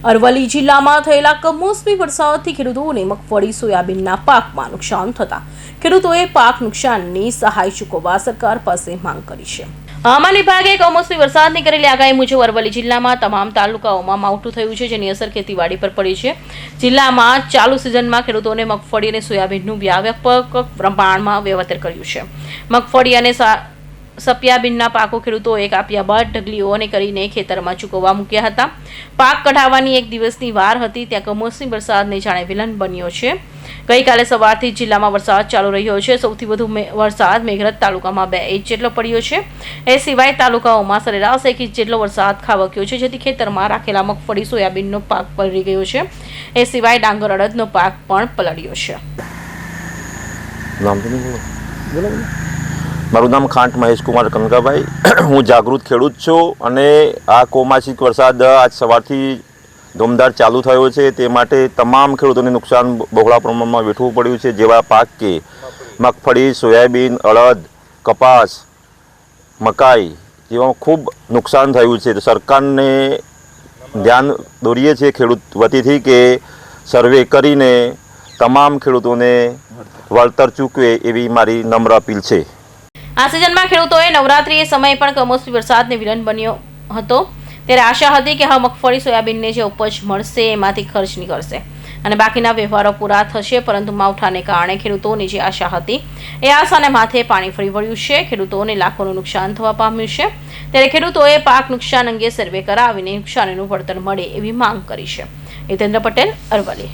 અરવલ્લી જિલ્લામાં થયેલા કમોસમી વરસાદથી ખેડૂતોને મગફળી, સોયાબીનના પાકમાં નુકસાન થતા ખેડૂતોએ પાક નુકસાનની સહાય ચૂકવવા સરકાર પાસે માંગ કરી છે. હવામાન વિભાગે કમોસમી વરસાદની કરેલી આગાહી મુજબ અરવલ્લી જિલ્લામાં તમામ તાલુકાઓમાં માવઠું થયું છે, જેની અસર ખેતીવાડી પર પડી છે. જિલ્લામાં ચાલુ સિઝનમાં ખેડૂતોને મગફળી અને સોયાબીનનું વ્યાપક પ્રમાણમાં વાવેતર કર્યું છે. મગફળી અને સપિયાબીનના પાકો ખેડૂતોએ કાપ્યા બાદ ઢગલીઓને કરીને ખેતરમાં ચૂકવવા મૂક્યા હતા. પાક કઢાવવાની એક દિવસની વાર હતી, ત્યાં કમોસમી વરસાદને જાણે વિલન બન્યો છે. ગઈકાલે સવારથી જિલ્લામાં વરસાદ ચાલુ રહ્યો છે. સૌથી વધુ વરસાદ મેઘરજ તાલુકામાં બે ઇંચ જેટલો પડ્યો છે. એ સિવાય તાલુકાઓમાં સરેરાશ એક ઇંચ જેટલો વરસાદ ખાબક્યો છે, જેથી ખેતરમાં રાખેલા મગફળી, સોયાબીનનો પાક પલળી ગયો છે. એ સિવાય ડાંગર, અડદનો પાક પણ પલળ્યો છે. નામ બોલો બોલો. મારું નામ ખાંટ મહેશકુમાર કનકાભાઈ. હું જાગૃત ખેડૂત છું અને આ કોમાસિક વરસાદ આજ સવારથી ધૂમધાર ચાલુ થયો છે. તે માટે તમામ ખેડૂતોને નુકસાન બહોળા પ્રમાણમાં વેઠવું પડ્યું છે. જેવા પાક કે મગફળી, સોયાબીન, અડદ, કપાસ, મકાઈ જેવા ખૂબ નુકસાન થયું છે. તો સરકારને ધ્યાન દોરીએ છીએ ખેડૂત વતીથી કે સર્વે કરીને તમામ ખેડૂતોને વળતર ચૂકવે એવી મારી નમ્ર અપીલ છે. આ સિઝનમાં ખેડૂતોએ નવરાત્રી સમયે પણ કમોસમી વરસાદને વિલન બન્યો હતો. ત્યારે આશા હતી કે હવે મગફળી, સોયાબીનને જે ઉપજ મળશે એમાંથી ખર્ચ નીકળશે. અને બાકીના વ્યવહારો પૂરા થશે, પરંતુ માવઠાને કારણે ખેડૂતોની જે આશા હતી, એ આશાને માથે પાણી ફરી વળ્યું છે. ખેડૂતોને લાખોનું નુકસાન થવા પામ્યું છે. ત્યારે ખેડૂતોએ પાક નુકસાન અંગે સર્વે કરાવીને નુકસાનીનું વળતર મળે એવી માંગ કરી છે. હિતેન્દ્ર પટેલ, અરવલ્લી.